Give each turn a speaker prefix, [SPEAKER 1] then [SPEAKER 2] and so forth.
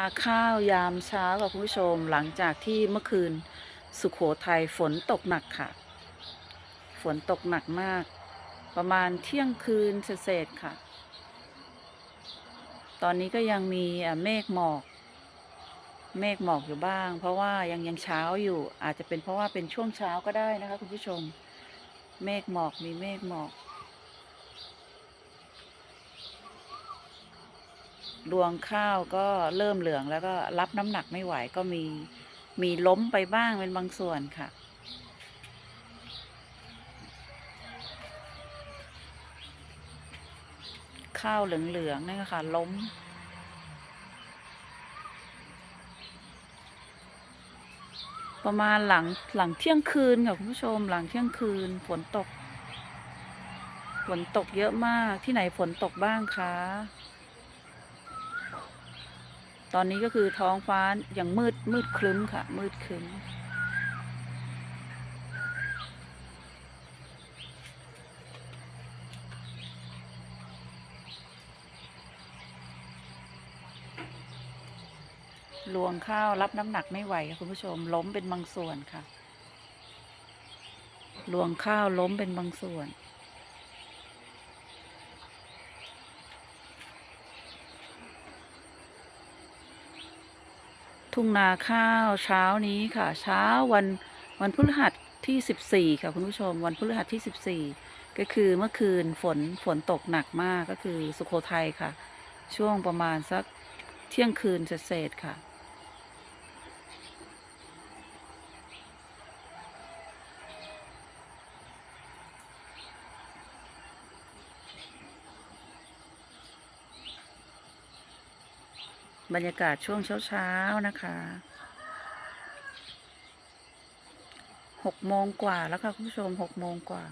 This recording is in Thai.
[SPEAKER 1] าข้าวยามเช้าค่ะคุณผู้ชมหลังจากที่เมื่อคืนสุขโขทัยฝนตกหนักค่ะ ฝนตกหนักมาก ประมาณเที่ยงคืนเศษค่ะ ตอนนี้ก็ยังมีเมฆหมอก เมฆหมอกอยู่บ้าง เพราะว่ายังยังเช้าอยู่ อาจจะเป็นเพราะว่าเป็นช่วงเช้าก็ได้นะคะคุณผู้ชม เมฆหมอกมีเมฆหมอก รวงข้าวก็เริ่มเหลืองแล้วก็รับน้ำหนักไม่ไหวก็มีมีล้มไปบ้างเป็นบางส่วนค่ะ ข้าวเหลืองๆนี่นค่ะล้ม ประมาณหลังหลังเที่ยงคืนค่ะคุณผู้ชมหลังเที่ยงคืนฝนตก ฝนตกเยอะมากที่ไหนฝนตกบ้างคะ ตอนนี้ก็คือท้องฟ้าอยังมืดมืดครึ้มค่ะ มืดครึ้ม รวงข้าวรับน้ำหนักไม่ไหวค่ะคุณผู้ชมล้มเป็นบางส่วนค่ะ รวงข้าวล้มเป็นบางส่วน ทุ่งนาข้าวเช้านี้ค่ะ เช้าวันวันพฤหัสที่ 14 ค่ะคุณผู้ชม วันพฤหัสที่ 14 ก็คือเมื่อคืนฝนฝนตกหนักมากก็คือสุโขทัยค่ะ ช่วงประมาณสักเที่ยงคืนเศษค่ะ บรรยากาศช่วงเช้าๆนะคะหกโมงกว่าแล้วค่ะคุณผู้ชมหกโมงกว่า